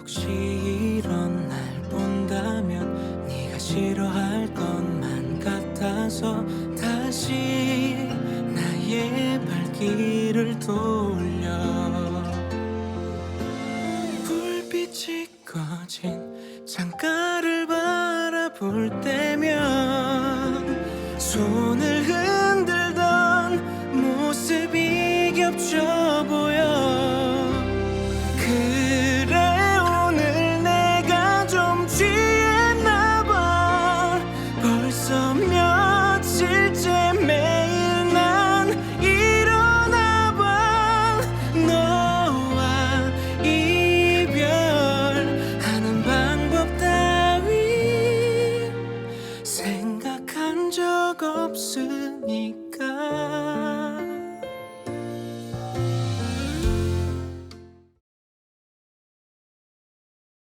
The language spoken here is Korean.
혹시 이런 날 본다면 네가 싫어할 것만 같아서 다시 나의 발길을 돌려. 불빛이 꺼진 창가를 바라볼 때면 손을 흔들던 모습이 겹쳐 보여. 며칠째 매일 난 일어나 봐. 너와 이별하는 방법 따위. 생각한 적 없으니까.